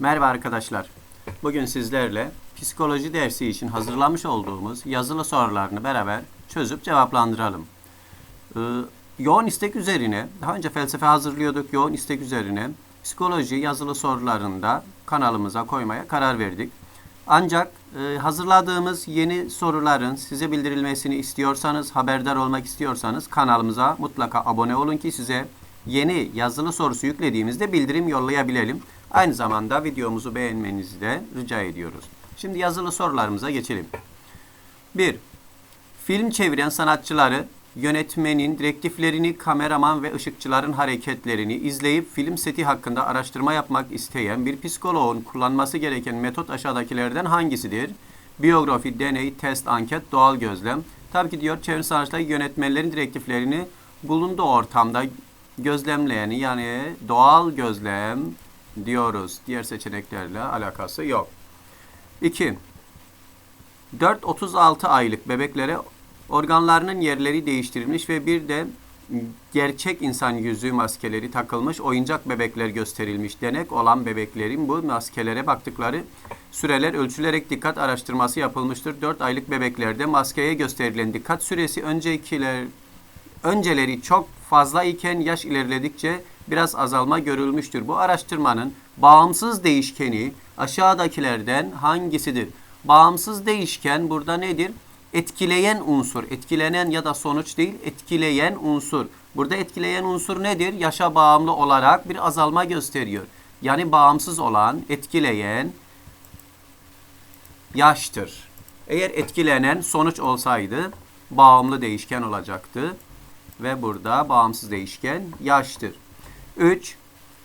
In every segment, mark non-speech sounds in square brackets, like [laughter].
Merhaba arkadaşlar. Bugün sizlerle psikoloji dersi için hazırlamış olduğumuz yazılı sorularını beraber çözüp cevaplandıralım. Ee, yoğun istek üzerine, daha önce felsefe hazırlıyorduk, yoğun istek üzerine psikoloji yazılı sorularında kanalımıza koymaya karar verdik. Ancak e, hazırladığımız yeni soruların size bildirilmesini istiyorsanız, haberdar olmak istiyorsanız kanalımıza mutlaka abone olun ki size yeni yazılı sorusu yüklediğimizde bildirim yollayabilelim. Aynı zamanda videomuzu beğenmenizi de rica ediyoruz. Şimdi yazılı sorularımıza geçelim. 1. Film çeviren sanatçıları, yönetmenin direktiflerini, kameraman ve ışıkçıların hareketlerini izleyip film seti hakkında araştırma yapmak isteyen bir psikoloğun kullanması gereken metot aşağıdakilerden hangisidir? Biyografi, deney, test, anket, doğal gözlem. Tabii ki diyor çeviri sanatçıları yönetmenlerin direktiflerini bulunduğu ortamda gözlemleyeni yani doğal gözlem diyoruz. Diğer seçeneklerle alakası yok. 2. 4-36 aylık bebeklere organlarının yerleri değiştirilmiş ve bir de gerçek insan yüzü maskeleri takılmış oyuncak bebekler gösterilmiş. Denek olan bebeklerin bu maskelere baktıkları süreler ölçülerek dikkat araştırması yapılmıştır. 4 aylık bebeklerde maskeye gösterilen dikkat süresi öncekiler önceleri çok fazla iken yaş ilerledikçe biraz azalma görülmüştür. Bu araştırmanın bağımsız değişkeni aşağıdakilerden hangisidir? Bağımsız değişken burada nedir? Etkileyen unsur, etkilenen ya da sonuç değil, etkileyen unsur. Burada etkileyen unsur nedir? Yaşa bağımlı olarak bir azalma gösteriyor. Yani bağımsız olan, etkileyen yaştır. Eğer etkilenen sonuç olsaydı bağımlı değişken olacaktı ve burada bağımsız değişken yaştır. 3.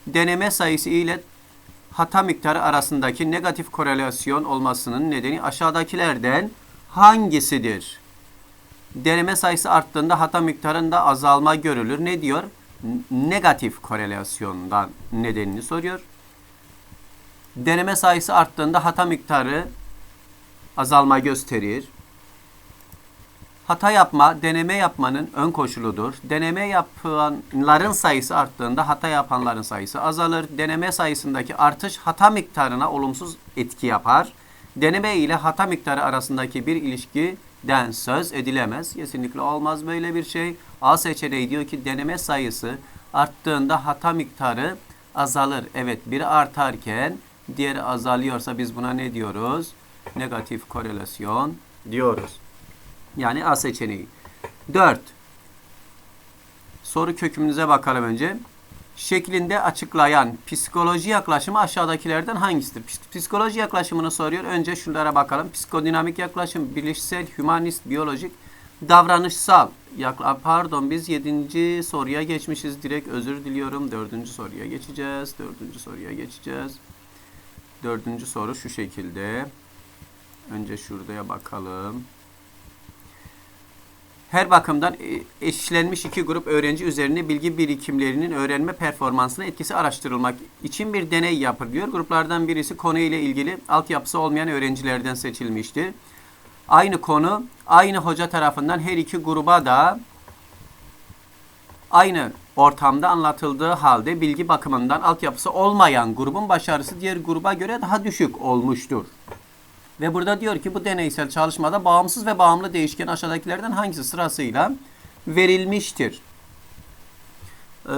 Deneme sayısı ile hata miktarı arasındaki negatif korelasyon olmasının nedeni aşağıdakilerden hangisidir? Deneme sayısı arttığında hata miktarında azalma görülür. Ne diyor? Negatif korelasyondan nedenini soruyor. Deneme sayısı arttığında hata miktarı azalma gösterir. Hata yapma, deneme yapmanın ön koşuludur. Deneme yapanların sayısı arttığında hata yapanların sayısı azalır. Deneme sayısındaki artış hata miktarına olumsuz etki yapar. Deneme ile hata miktarı arasındaki bir ilişkiden söz edilemez. Kesinlikle olmaz böyle bir şey. A seçeneği diyor ki deneme sayısı arttığında hata miktarı azalır. Evet biri artarken diğeri azalıyorsa biz buna ne diyoruz? Negatif korelasyon diyoruz. Yani A seçeneği. 4. Soru kökümüze bakalım önce. Şeklinde açıklayan psikoloji yaklaşımı aşağıdakilerden hangisidir? Psik- Psikoloji yaklaşımını soruyor. Önce şunlara bakalım. Psikodinamik yaklaşım, bilişsel, hümanist, biyolojik, davranışsal. Yakla pardon biz 7. soruya geçmişiz. Direkt özür diliyorum. 4. soruya geçeceğiz. 4. soruya geçeceğiz. 4. soru şu şekilde. Önce şuraya bakalım. Her bakımdan e, eşlenmiş iki grup öğrenci üzerine bilgi birikimlerinin öğrenme performansına etkisi araştırılmak için bir deney yapılıyor. Gruplardan birisi konuyla ilgili altyapısı olmayan öğrencilerden seçilmiştir. Aynı konu aynı hoca tarafından her iki gruba da aynı ortamda anlatıldığı halde bilgi bakımından altyapısı olmayan grubun başarısı diğer gruba göre daha düşük olmuştur. Ve burada diyor ki bu deneysel çalışmada bağımsız ve bağımlı değişken aşağıdakilerden hangisi sırasıyla verilmiştir? Ee,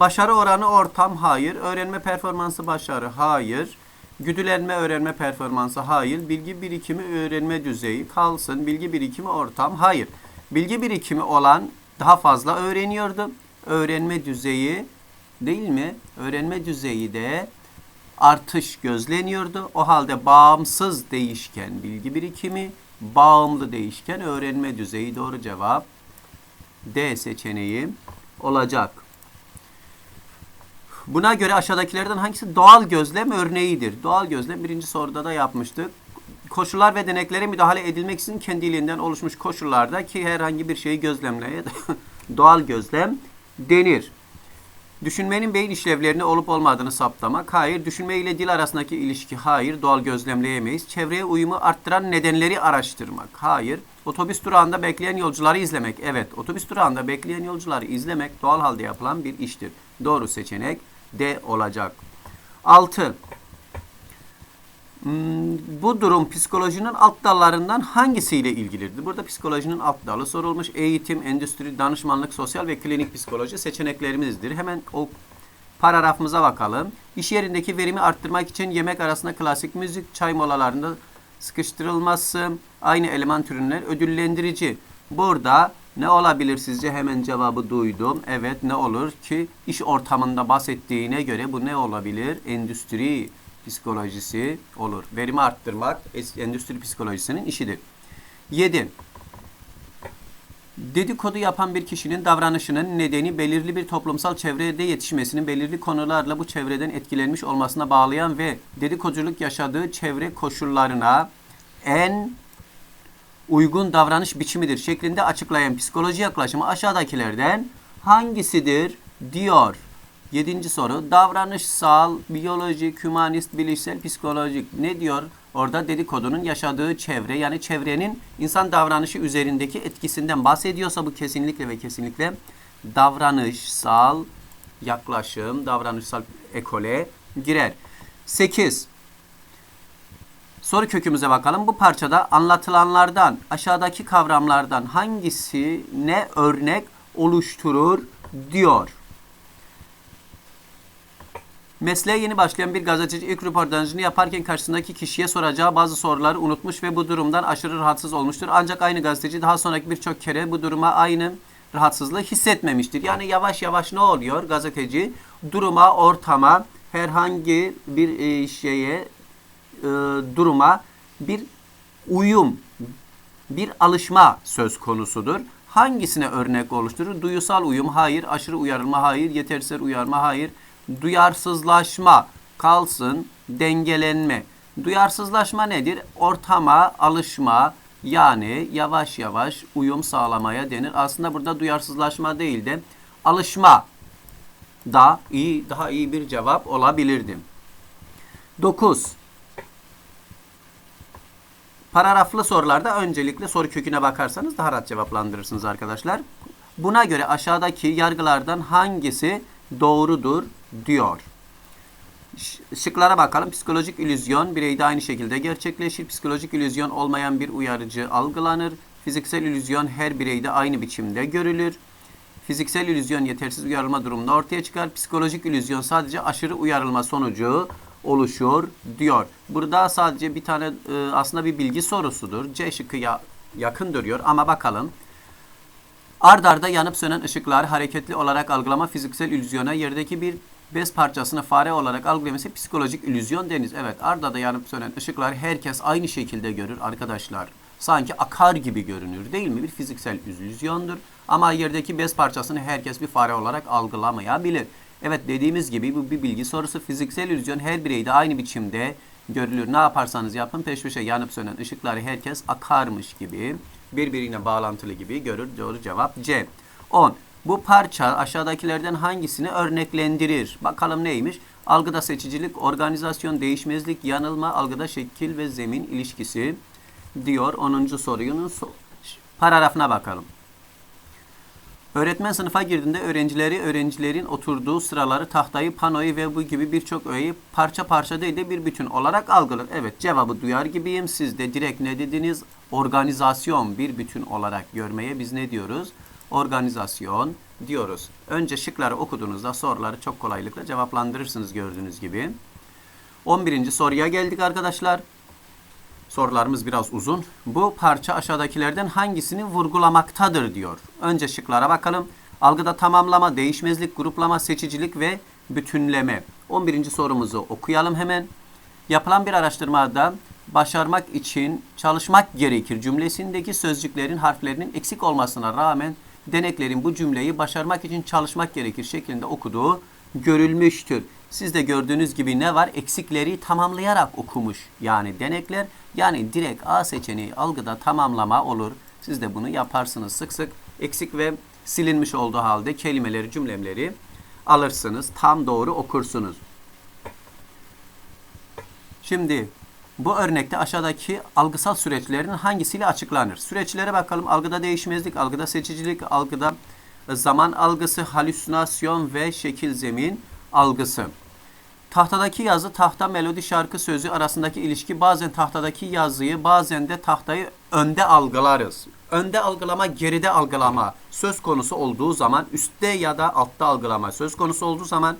başarı oranı ortam hayır. Öğrenme performansı başarı hayır. Güdülenme öğrenme performansı hayır. Bilgi birikimi öğrenme düzeyi kalsın. Bilgi birikimi ortam hayır. Bilgi birikimi olan daha fazla öğreniyordu. Öğrenme düzeyi değil mi? Öğrenme düzeyi de artış gözleniyordu. O halde bağımsız değişken bilgi birikimi, bağımlı değişken öğrenme düzeyi doğru cevap D seçeneği olacak. Buna göre aşağıdakilerden hangisi doğal gözlem örneğidir? Doğal gözlem birinci soruda da yapmıştık. Koşullar ve deneklere müdahale edilmek için kendiliğinden oluşmuş koşullarda ki herhangi bir şeyi gözlemleye [laughs] doğal gözlem denir. Düşünmenin beyin işlevlerini olup olmadığını saptamak. Hayır. Düşünme ile dil arasındaki ilişki. Hayır. Doğal gözlemleyemeyiz. Çevreye uyumu arttıran nedenleri araştırmak. Hayır. Otobüs durağında bekleyen yolcuları izlemek. Evet. Otobüs durağında bekleyen yolcuları izlemek doğal halde yapılan bir iştir. Doğru seçenek D olacak. 6. Hmm, Bu durum psikolojinin alt dallarından hangisiyle ilgilidir? Burada psikolojinin alt dalı sorulmuş. Eğitim, endüstri, danışmanlık, sosyal ve klinik psikoloji seçeneklerimizdir. Hemen o paragrafımıza bakalım. İş yerindeki verimi arttırmak için yemek arasında klasik müzik, çay molalarında sıkıştırılması, aynı eleman türünler ödüllendirici. Burada ne olabilir sizce? Hemen cevabı duydum. Evet ne olur ki iş ortamında bahsettiğine göre bu ne olabilir? Endüstri psikolojisi olur. Verimi arttırmak endüstri psikolojisinin işidir. 7. Dedikodu yapan bir kişinin davranışının nedeni belirli bir toplumsal çevrede yetişmesinin belirli konularla bu çevreden etkilenmiş olmasına bağlayan ve dedikoculuk yaşadığı çevre koşullarına en uygun davranış biçimidir şeklinde açıklayan psikoloji yaklaşımı aşağıdakilerden hangisidir diyor. Yedinci soru davranışsal, biyolojik, hümanist, bilişsel, psikolojik ne diyor? Orada dedikodunun yaşadığı çevre yani çevrenin insan davranışı üzerindeki etkisinden bahsediyorsa bu kesinlikle ve kesinlikle davranışsal yaklaşım, davranışsal ekole girer. 8. Soru kökümüze bakalım. Bu parçada anlatılanlardan, aşağıdaki kavramlardan hangisi ne örnek oluşturur diyor. Mesleğe yeni başlayan bir gazeteci ilk röportajını yaparken karşısındaki kişiye soracağı bazı soruları unutmuş ve bu durumdan aşırı rahatsız olmuştur. Ancak aynı gazeteci daha sonraki birçok kere bu duruma aynı rahatsızlığı hissetmemiştir. Yani yavaş yavaş ne oluyor? Gazeteci duruma, ortama, herhangi bir e, şeye, e, duruma bir uyum, bir alışma söz konusudur. Hangisine örnek oluşturur? Duyusal uyum hayır, aşırı uyarılma hayır, yetersiz uyarma hayır, duyarsızlaşma kalsın, dengelenme. Duyarsızlaşma nedir? Ortama alışma yani yavaş yavaş uyum sağlamaya denir. Aslında burada duyarsızlaşma değil de alışma da iyi daha iyi bir cevap olabilirdi. 9. Paragraflı sorularda öncelikle soru köküne bakarsanız daha rahat cevaplandırırsınız arkadaşlar. Buna göre aşağıdaki yargılardan hangisi doğrudur diyor. Şıklara bakalım. Psikolojik illüzyon bireyde aynı şekilde gerçekleşir. Psikolojik illüzyon olmayan bir uyarıcı algılanır. Fiziksel illüzyon her bireyde aynı biçimde görülür. Fiziksel illüzyon yetersiz uyarılma durumunda ortaya çıkar. Psikolojik illüzyon sadece aşırı uyarılma sonucu oluşur diyor. Burada sadece bir tane e, aslında bir bilgi sorusudur. C şıkkı ya, yakın duruyor ama bakalım. Ard arda yanıp sönen ışıklar hareketli olarak algılama fiziksel illüzyona yerdeki bir bez parçasını fare olarak algılaması psikolojik illüzyon deniz. Evet ard arda yanıp sönen ışıklar herkes aynı şekilde görür arkadaşlar. Sanki akar gibi görünür değil mi? Bir fiziksel illüzyondur. Ama yerdeki bez parçasını herkes bir fare olarak algılamayabilir. Evet dediğimiz gibi bu bir bilgi sorusu. Fiziksel illüzyon her bireyde aynı biçimde görülür. Ne yaparsanız yapın peş peşe yanıp sönen ışıkları herkes akarmış gibi birbirine bağlantılı gibi görür. Doğru cevap C. 10. Bu parça aşağıdakilerden hangisini örneklendirir? Bakalım neymiş? Algıda seçicilik, organizasyon, değişmezlik, yanılma, algıda şekil ve zemin ilişkisi diyor 10. sorunun so- paragrafına bakalım. Öğretmen sınıfa girdiğinde öğrencileri, öğrencilerin oturduğu sıraları, tahtayı, panoyu ve bu gibi birçok öğeyi parça parça değil de bir bütün olarak algılar. Evet cevabı duyar gibiyim. Siz de direkt ne dediniz? Organizasyon bir bütün olarak görmeye biz ne diyoruz? Organizasyon diyoruz. Önce şıkları okuduğunuzda soruları çok kolaylıkla cevaplandırırsınız gördüğünüz gibi. 11. soruya geldik arkadaşlar. Sorularımız biraz uzun. Bu parça aşağıdakilerden hangisini vurgulamaktadır diyor. Önce şıklara bakalım. Algıda tamamlama, değişmezlik, gruplama, seçicilik ve bütünleme. 11. sorumuzu okuyalım hemen. Yapılan bir araştırmada başarmak için çalışmak gerekir cümlesindeki sözcüklerin harflerinin eksik olmasına rağmen deneklerin bu cümleyi başarmak için çalışmak gerekir şeklinde okuduğu görülmüştür. Siz de gördüğünüz gibi ne var? Eksikleri tamamlayarak okumuş. Yani denekler yani direkt A seçeneği algıda tamamlama olur. Siz de bunu yaparsınız sık sık. Eksik ve silinmiş olduğu halde kelimeleri, cümleleri alırsınız. Tam doğru okursunuz. Şimdi bu örnekte aşağıdaki algısal süreçlerin hangisiyle açıklanır? Süreçlere bakalım. Algıda değişmezlik, algıda seçicilik, algıda zaman algısı, halüsinasyon ve şekil zemin algısı. Tahtadaki yazı, tahta, melodi, şarkı sözü arasındaki ilişki bazen tahtadaki yazıyı, bazen de tahtayı önde algılarız. Önde algılama, geride algılama söz konusu olduğu zaman, üstte ya da altta algılama söz konusu olduğu zaman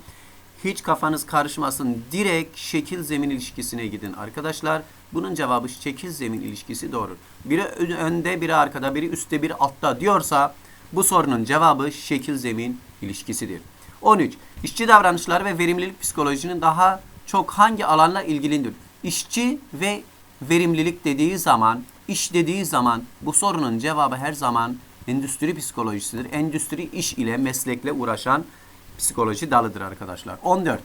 hiç kafanız karışmasın. Direkt şekil zemin ilişkisine gidin arkadaşlar. Bunun cevabı şekil zemin ilişkisi doğru. Biri önde, biri arkada, biri üstte, biri altta diyorsa bu sorunun cevabı şekil zemin ilişkisidir. 13. İşçi davranışları ve verimlilik psikolojinin daha çok hangi alanla ilgilidir? İşçi ve verimlilik dediği zaman, iş dediği zaman bu sorunun cevabı her zaman endüstri psikolojisidir. Endüstri iş ile, meslekle uğraşan psikoloji dalıdır arkadaşlar. 14.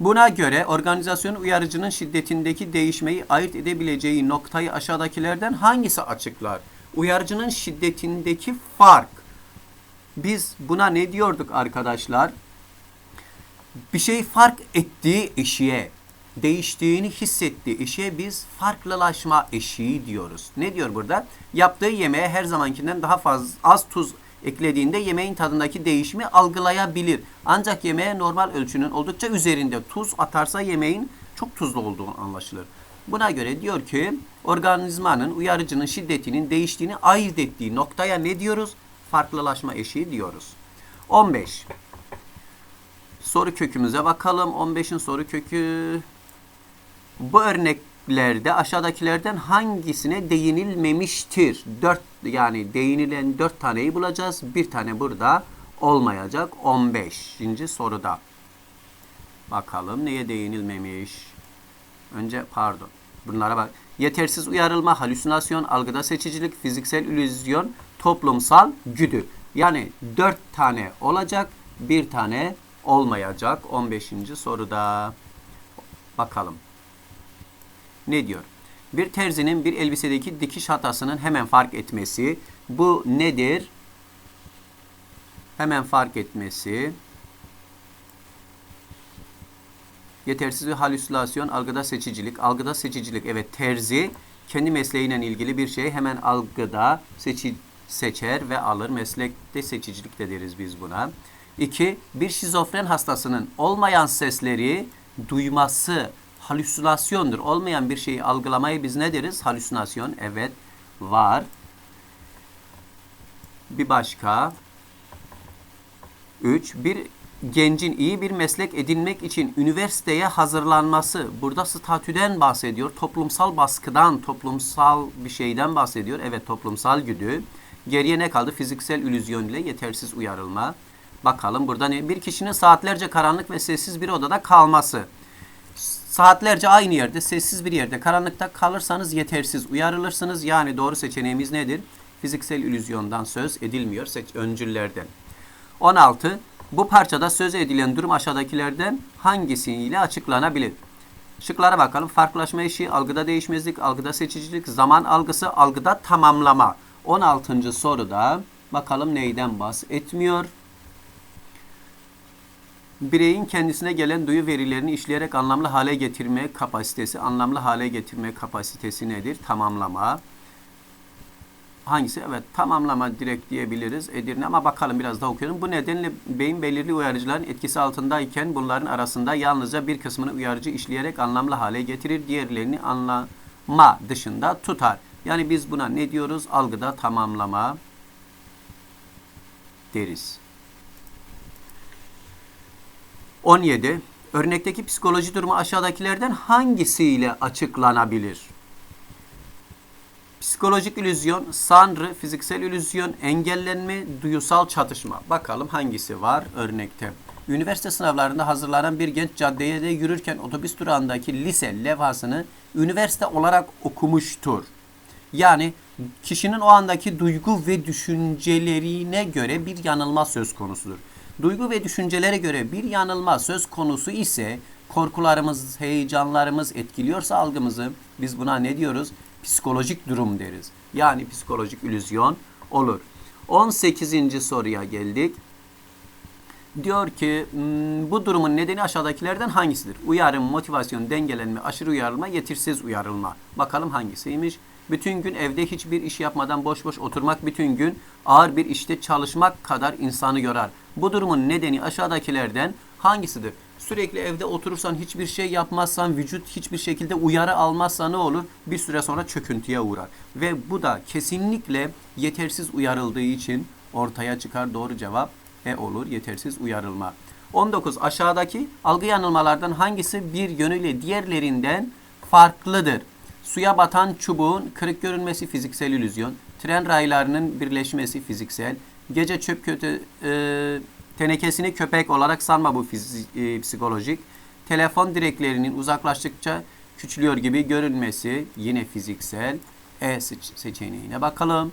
Buna göre organizasyon uyarıcının şiddetindeki değişmeyi ayırt edebileceği noktayı aşağıdakilerden hangisi açıklar? Uyarıcının şiddetindeki fark. Biz buna ne diyorduk arkadaşlar? Bir şey fark ettiği eşiğe, değiştiğini hissettiği eşiğe biz farklılaşma eşiği diyoruz. Ne diyor burada? Yaptığı yemeğe her zamankinden daha fazla az tuz eklediğinde yemeğin tadındaki değişimi algılayabilir. Ancak yemeğe normal ölçünün oldukça üzerinde tuz atarsa yemeğin çok tuzlu olduğu anlaşılır. Buna göre diyor ki organizmanın uyarıcının şiddetinin değiştiğini ayırt ettiği noktaya ne diyoruz? Farklılaşma eşiği diyoruz. 15. Soru kökümüze bakalım. 15'in soru kökü bu örneklerde aşağıdakilerden hangisine değinilmemiştir? 4 yani değinilen 4 taneyi bulacağız. Bir tane burada olmayacak. 15. soruda. Bakalım neye değinilmemiş. Önce pardon. Bunlara bak. Yetersiz uyarılma, halüsinasyon, algıda seçicilik, fiziksel illüzyon, toplumsal güdü. Yani 4 tane olacak. Bir tane olmayacak 15. soruda. Bakalım. Ne diyor? Bir terzinin bir elbisedeki dikiş hatasının hemen fark etmesi. Bu nedir? Hemen fark etmesi. Yetersiz bir halüsinasyon, algıda seçicilik. Algıda seçicilik. Evet terzi kendi mesleğiyle ilgili bir şey hemen algıda seçi, seçer ve alır. Meslekte seçicilik de deriz biz buna. 2. Bir şizofren hastasının olmayan sesleri duyması halüsinasyondur. Olmayan bir şeyi algılamayı biz ne deriz? Halüsinasyon. Evet var. Bir başka. 3. Bir gencin iyi bir meslek edinmek için üniversiteye hazırlanması. Burada statüden bahsediyor. Toplumsal baskıdan, toplumsal bir şeyden bahsediyor. Evet toplumsal güdü. Geriye ne kaldı? Fiziksel illüzyon ile yetersiz uyarılma. Bakalım burada ne? Bir kişinin saatlerce karanlık ve sessiz bir odada kalması. Saatlerce aynı yerde, sessiz bir yerde karanlıkta kalırsanız yetersiz uyarılırsınız. Yani doğru seçeneğimiz nedir? Fiziksel illüzyondan söz edilmiyor. Seç öncüllerden. 16. Bu parçada söz edilen durum aşağıdakilerden hangisiyle açıklanabilir? Şıklara bakalım. Farklılaşma eşiği, algıda değişmezlik, algıda seçicilik, zaman algısı, algıda tamamlama. 16. soruda bakalım neyden bahsetmiyor? Bireyin kendisine gelen duyu verilerini işleyerek anlamlı hale getirme kapasitesi, anlamlı hale getirme kapasitesi nedir? Tamamlama. Hangisi? Evet, tamamlama direkt diyebiliriz Edirne ama bakalım biraz daha okuyalım. Bu nedenle beyin belirli uyarıcıların etkisi altındayken bunların arasında yalnızca bir kısmını uyarıcı işleyerek anlamlı hale getirir, diğerlerini anlama dışında tutar. Yani biz buna ne diyoruz? Algıda tamamlama deriz. 17. Örnekteki psikoloji durumu aşağıdakilerden hangisiyle açıklanabilir? Psikolojik illüzyon, sanrı, fiziksel illüzyon, engellenme, duyusal çatışma. Bakalım hangisi var örnekte. Üniversite sınavlarında hazırlanan bir genç caddeye de yürürken otobüs durağındaki lise levhasını üniversite olarak okumuştur. Yani kişinin o andaki duygu ve düşüncelerine göre bir yanılma söz konusudur. Duygu ve düşüncelere göre bir yanılma söz konusu ise korkularımız, heyecanlarımız etkiliyorsa algımızı biz buna ne diyoruz? Psikolojik durum deriz. Yani psikolojik illüzyon olur. 18. soruya geldik. Diyor ki hmm, bu durumun nedeni aşağıdakilerden hangisidir? Uyarım, motivasyon, dengelenme, aşırı uyarılma, yetersiz uyarılma. Bakalım hangisiymiş? Bütün gün evde hiçbir iş yapmadan boş boş oturmak, bütün gün ağır bir işte çalışmak kadar insanı yorar. Bu durumun nedeni aşağıdakilerden hangisidir? Sürekli evde oturursan, hiçbir şey yapmazsan, vücut hiçbir şekilde uyarı almazsa ne olur? Bir süre sonra çöküntüye uğrar. Ve bu da kesinlikle yetersiz uyarıldığı için ortaya çıkar doğru cevap E olur. Yetersiz uyarılma. 19. Aşağıdaki algı yanılmalardan hangisi bir yönüyle diğerlerinden farklıdır? Suya batan çubuğun kırık görünmesi fiziksel illüzyon. Tren raylarının birleşmesi fiziksel. Gece çöp kötü e, tenekesini köpek olarak sanma bu fizi- e, psikolojik. Telefon direklerinin uzaklaştıkça küçülüyor gibi görünmesi yine fiziksel. E seç- seçeneğine bakalım.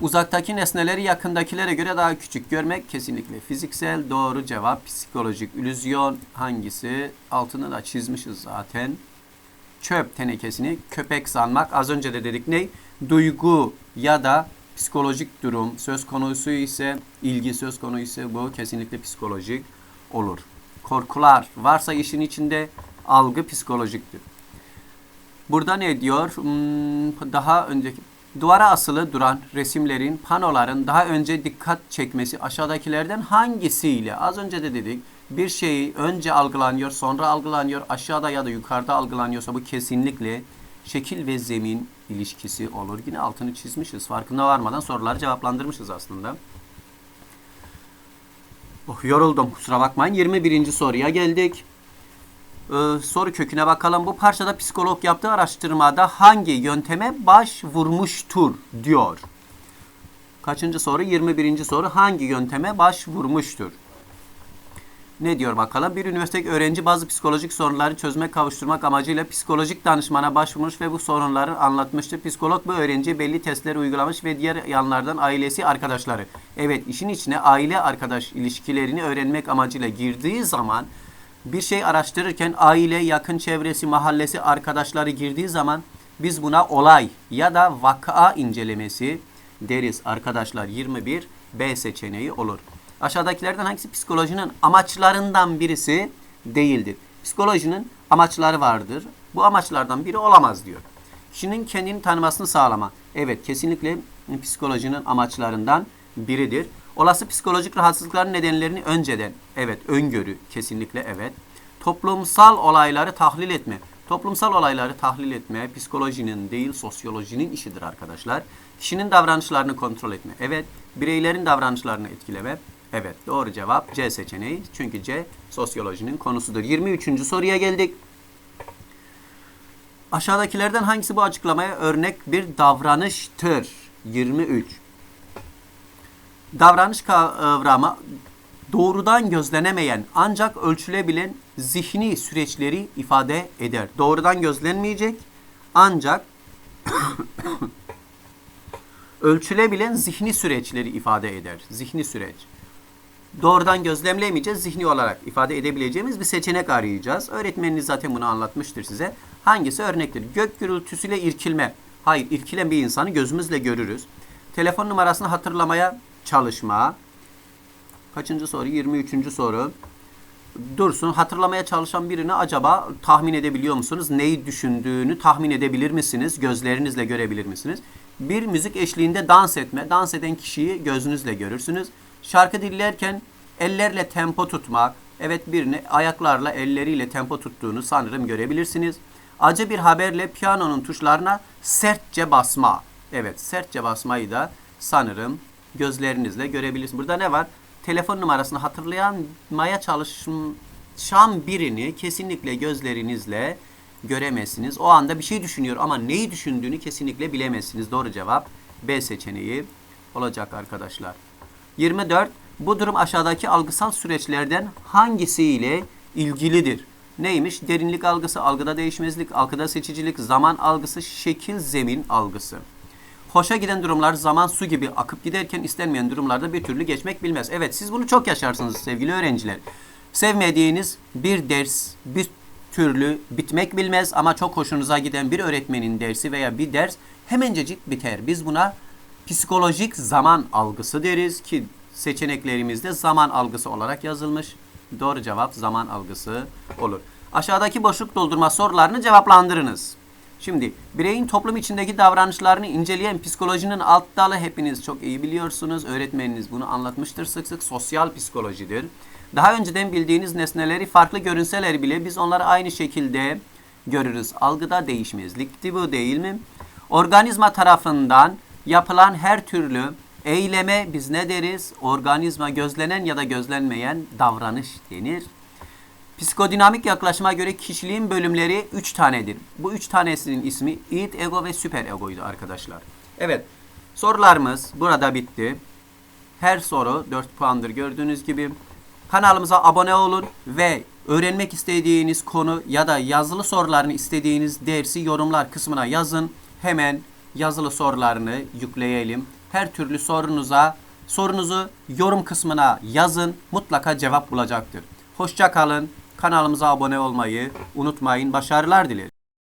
Uzaktaki nesneleri yakındakilere göre daha küçük görmek kesinlikle fiziksel. Doğru cevap psikolojik illüzyon hangisi? Altını da çizmişiz zaten. Çöp tenekesini köpek sanmak. Az önce de dedik ne? Duygu ya da psikolojik durum söz konusu ise ilgi söz konusu ise bu kesinlikle psikolojik olur. Korkular varsa işin içinde algı psikolojiktir. Burada ne diyor? Hmm, daha önceki duvara asılı duran resimlerin, panoların daha önce dikkat çekmesi aşağıdakilerden hangisiyle? Az önce de dedik. Bir şeyi önce algılanıyor, sonra algılanıyor, aşağıda ya da yukarıda algılanıyorsa bu kesinlikle şekil ve zemin ilişkisi olur. Yine altını çizmişiz. Farkında varmadan soruları cevaplandırmışız aslında. Oh, yoruldum kusura bakmayın. 21. soruya geldik. Ee, soru köküne bakalım. Bu parçada psikolog yaptığı araştırmada hangi yönteme başvurmuştur diyor. Kaçıncı soru? 21. soru. Hangi yönteme başvurmuştur? Ne diyor bakalım? Bir üniversitedeki öğrenci bazı psikolojik sorunları çözmek, kavuşturmak amacıyla psikolojik danışmana başvurmuş ve bu sorunları anlatmıştır. Psikolog bu öğrenciye belli testleri uygulamış ve diğer yanlardan ailesi, arkadaşları. Evet, işin içine aile arkadaş ilişkilerini öğrenmek amacıyla girdiği zaman bir şey araştırırken aile, yakın çevresi, mahallesi, arkadaşları girdiği zaman biz buna olay ya da vaka incelemesi deriz arkadaşlar. 21 B seçeneği olur. Aşağıdakilerden hangisi psikolojinin amaçlarından birisi değildir? Psikolojinin amaçları vardır. Bu amaçlardan biri olamaz diyor. Kişinin kendini tanımasını sağlama. Evet kesinlikle psikolojinin amaçlarından biridir. Olası psikolojik rahatsızlıkların nedenlerini önceden, evet öngörü kesinlikle evet. Toplumsal olayları tahlil etme. Toplumsal olayları tahlil etme psikolojinin değil sosyolojinin işidir arkadaşlar. Kişinin davranışlarını kontrol etme. Evet. Bireylerin davranışlarını etkileme. Evet. Doğru cevap C seçeneği. Çünkü C sosyolojinin konusudur. 23. soruya geldik. Aşağıdakilerden hangisi bu açıklamaya örnek bir davranıştır? 23. Davranış kavramı doğrudan gözlenemeyen ancak ölçülebilen zihni süreçleri ifade eder. Doğrudan gözlenmeyecek ancak [coughs] ölçülebilen zihni süreçleri ifade eder. Zihni süreç. Doğrudan gözlemleyemeyeceğiz, zihni olarak ifade edebileceğimiz bir seçenek arayacağız. Öğretmeniniz zaten bunu anlatmıştır size. Hangisi örnektir? Gök gürültüsüyle irkilme. Hayır, irkilen bir insanı gözümüzle görürüz. Telefon numarasını hatırlamaya çalışma. Kaçıncı soru? 23. soru. Dursun. Hatırlamaya çalışan birini acaba tahmin edebiliyor musunuz? Neyi düşündüğünü tahmin edebilir misiniz? Gözlerinizle görebilir misiniz? Bir müzik eşliğinde dans etme. Dans eden kişiyi gözünüzle görürsünüz. Şarkı dinlerken ellerle tempo tutmak. Evet birini ayaklarla elleriyle tempo tuttuğunu sanırım görebilirsiniz. Acı bir haberle piyanonun tuşlarına sertçe basma. Evet sertçe basmayı da sanırım gözlerinizle görebilirsiniz. Burada ne var? Telefon numarasını hatırlamaya çalışan birini kesinlikle gözlerinizle göremezsiniz. O anda bir şey düşünüyor ama neyi düşündüğünü kesinlikle bilemezsiniz. Doğru cevap B seçeneği olacak arkadaşlar. 24. Bu durum aşağıdaki algısal süreçlerden hangisiyle ilgilidir? Neymiş? Derinlik algısı, algıda değişmezlik, algıda seçicilik, zaman algısı, şekil zemin algısı. Hoşa giden durumlar zaman su gibi akıp giderken istenmeyen durumlarda bir türlü geçmek bilmez. Evet siz bunu çok yaşarsınız sevgili öğrenciler. Sevmediğiniz bir ders bir türlü bitmek bilmez ama çok hoşunuza giden bir öğretmenin dersi veya bir ders hemencecik biter. Biz buna psikolojik zaman algısı deriz ki seçeneklerimizde zaman algısı olarak yazılmış. Doğru cevap zaman algısı olur. Aşağıdaki boşluk doldurma sorularını cevaplandırınız. Şimdi bireyin toplum içindeki davranışlarını inceleyen psikolojinin alt dalı hepiniz çok iyi biliyorsunuz. Öğretmeniniz bunu anlatmıştır sık sık. Sosyal psikolojidir. Daha önceden bildiğiniz nesneleri farklı görünseler bile biz onları aynı şekilde görürüz. Algıda değişmezlikti bu değil mi? Organizma tarafından yapılan her türlü eyleme biz ne deriz? Organizma gözlenen ya da gözlenmeyen davranış denir. Psikodinamik yaklaşıma göre kişiliğin bölümleri 3 tanedir. Bu 3 tanesinin ismi id, ego ve süper egoydu arkadaşlar. Evet, sorularımız burada bitti. Her soru 4 puandır gördüğünüz gibi. Kanalımıza abone olun ve öğrenmek istediğiniz konu ya da yazılı sorularını istediğiniz dersi yorumlar kısmına yazın. Hemen yazılı sorularını yükleyelim. Her türlü sorunuza sorunuzu yorum kısmına yazın. Mutlaka cevap bulacaktır. Hoşça kalın. Kanalımıza abone olmayı unutmayın. Başarılar dilerim.